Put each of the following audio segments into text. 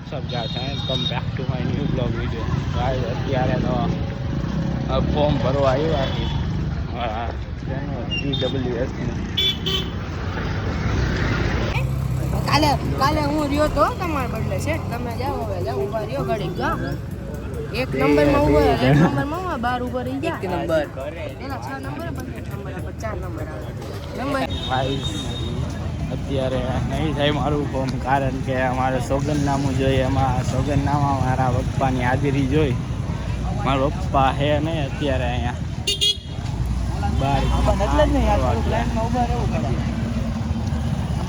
What's up guys and come back to my new blog video guys અત્યારે તો form ભરવા આવ્યા છે. જી ડબલ્યુ કાલે કાલે હું રહ્યો તો તમારા બદલે છે. તમે જાઓ હવે જાઓ ઊભા રહ્યો ઘડીક જા એક નંબરમાં ઊભો એક નંબરમાં ઊભા બાર ઊભો રહી ગયા. એક નંબર. એના છ નંબર પછી નંબર ચાર નંબર આવે. નંબર અત્યારે નહીં થાય મારું ફોર્મ કારણ કે અમારે સોગંદનામું જોઈએ. એમાં સોગંદનામા મારા પપ્પાની હાજરી જોઈ. મારો પપ્પા હે નહીં અત્યારે અહીંયા. બાર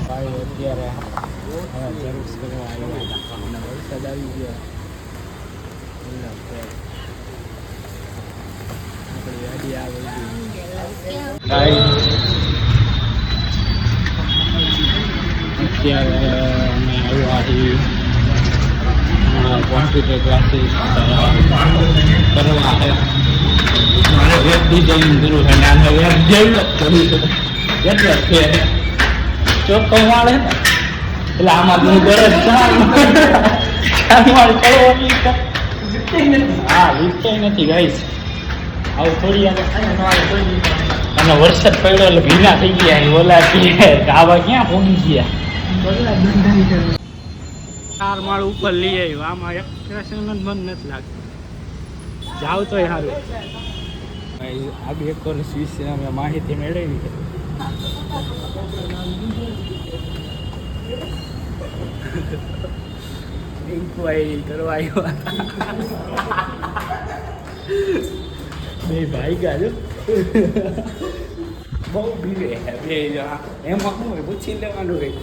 ભાઈ અત્યારે હવે ઝેરોક્ષ કરવા આવ્યા હતા અને વરસાદ આવી ગયો એટલે ફેર. આપણી ગાડી આવી અત્યારે અમે આવ્યા છીએ કોમ્પ્યુટર ક્લાસીસ કરવા છે વેબ ડિઝાઇન કરવું છે અને વેબ ડેવલપ કરવું છે એટલે છે ચોખ્ખો માળ એટલે આમાં તું ગરજ. હા લીધે નથી ગાઈશ આવું થોડી અને વરસાદ પડ્યો એટલે ભીના થઈ ગયા ઓલા કે ગાવા ક્યાં પહોંચી ગયા ચાર માળ ઉપર લઈ આવ્યો. આમાં એક ક્રેશન મન નથી લાગતું. જાવ તોય સારું આ બે વર્ષ વિશે અમે માહિતી મેળવી છે. ઇન્કવાયરી કરવા આવ્યા. બે ભાઈ ગાજો બહુ ભીડે બે એમાં શું પૂછી લેવાનું હોય.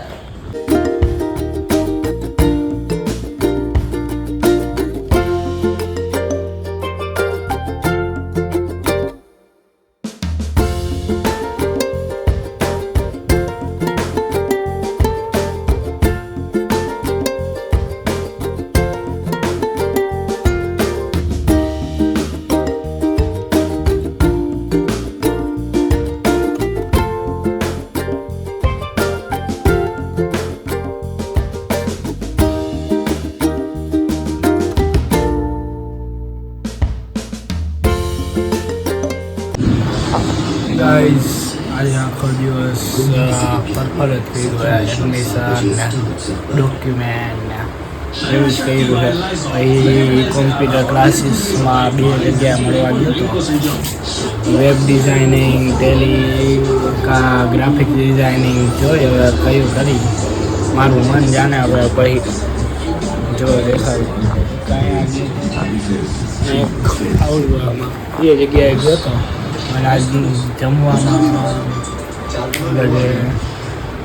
આજે આખો દિવસ પરફર જ કર્યું છે એડમિશન ડોક્યુમેન્ટ એવું જ કર્યું છે પછી કોમ્પ્યુટર ક્લાસીસમાં બે જગ્યાએ મળવા ગયો હતો. વેબ ડિઝાઇનિંગ ટેલી કા ગ્રાફિક ડિઝાઇનિંગ જોઈ હવે કયું કરી મારું મન જાણે હવે પછી જો દેખાડું કાંઈ એક આવું એ જગ્યાએ ગયો હતો આજ જમવામાં એટલે જે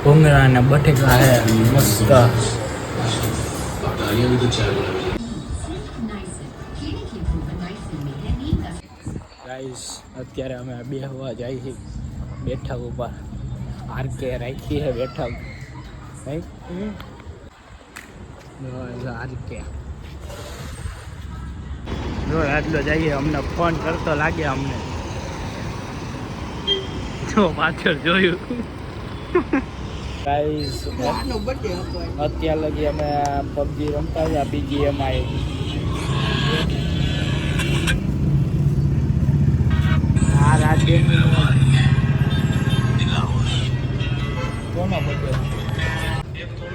ભૂંગળા અને બટેકા છે મસ્ત. ગાઈસ અત્યારે અમે બે હવા જાય છે બેઠક ઉપર. આરકે રાખી છે બેઠક. આરકે. જો, આટલો જઈએ, અમને ફોન કરતો લાગે અમને. જો પાછળ જોયું. બીજી એમાં આ રાત કોનો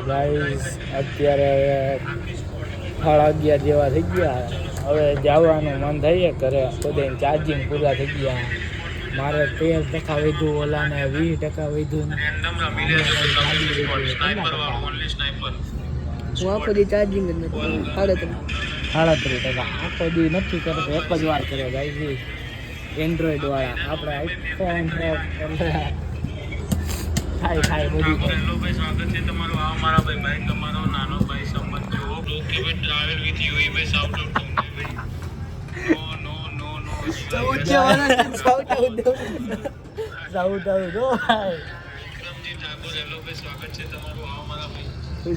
ગાઈસ અત્યારે સાડા અગિયાર જેવા થઈ ગયા. હવે જવાનું મન થઈએ ઘરે. બધાને ચાર્જિંગ પૂરા થઈ ગયા. મારે તેર ટકા વધ્યું ઓલાને વીસ ટકા વધ્યું હું આખો દી ચાર્જિંગ જ નથી સાડત્રીસ ટકા. આખો દી નથી કરતો. એક જ વાર કર્યો ભાઈ જી. એન્ડ્રોઈડ વાળા. આપણે આઈફોન થાય થાય બધું થાય. ભાઈ આવું જો ભાઈ.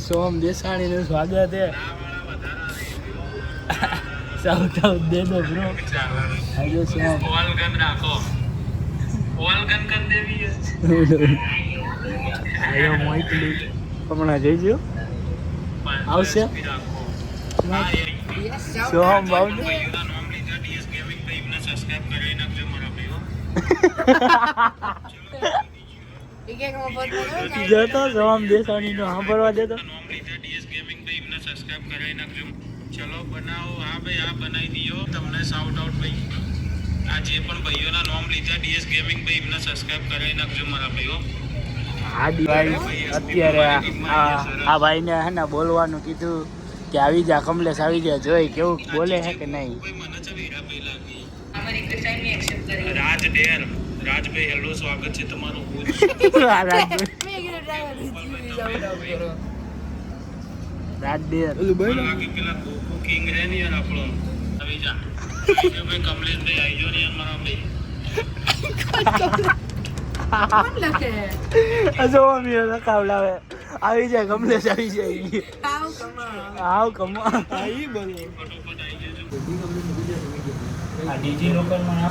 સોમ દેસાણી નું સ્વાગત છે સાઉથ આઉટ દે દો બ્રો આજે સોમ. આયો મોઈકલી હમણાં જઈજો આવશે? સોમ જાઓ સોહમ બાવને ઈ કે હું ફોન કર્યો કે જતો સોહમ દેસાણી નો સાંભળવા દેતો ચલો બનાવો. હા ભાઈ આ બનાવી દયો. તમને સાઉટ આઉટ ભાઈ. આ જે પણ ભાઈઓના નામ લીધા ડીએસ ગેમિંગ ભાઈ એમને સબસ્ક્રાઇબ કરાવી નાખજો મારા ભાઈઓ. હા ભાઈ અત્યારે આ આ ભાઈને હે ને બોલવાનું કીધું કે આવી જા કમલેશ આવી જા જોઈ કેવું બોલે છે કે નહીં? રાજ ડેર રાજભાઈ હેલો સ્વાગત છે તમારું લાગે પેલા ગોકુ કિંગ ને યાર આપણો. આવી જા. ભાઈ કમલેશભાઈ આવી જાઓ ને યાર મારા ભાઈ. જો અમી લખાવડાવે આવી જાય કમલેશ આવી જાય. આવ કમા. આવ કમા. બોલો ફટોફટ આવી જજો. આ ડીજી લોકલમાં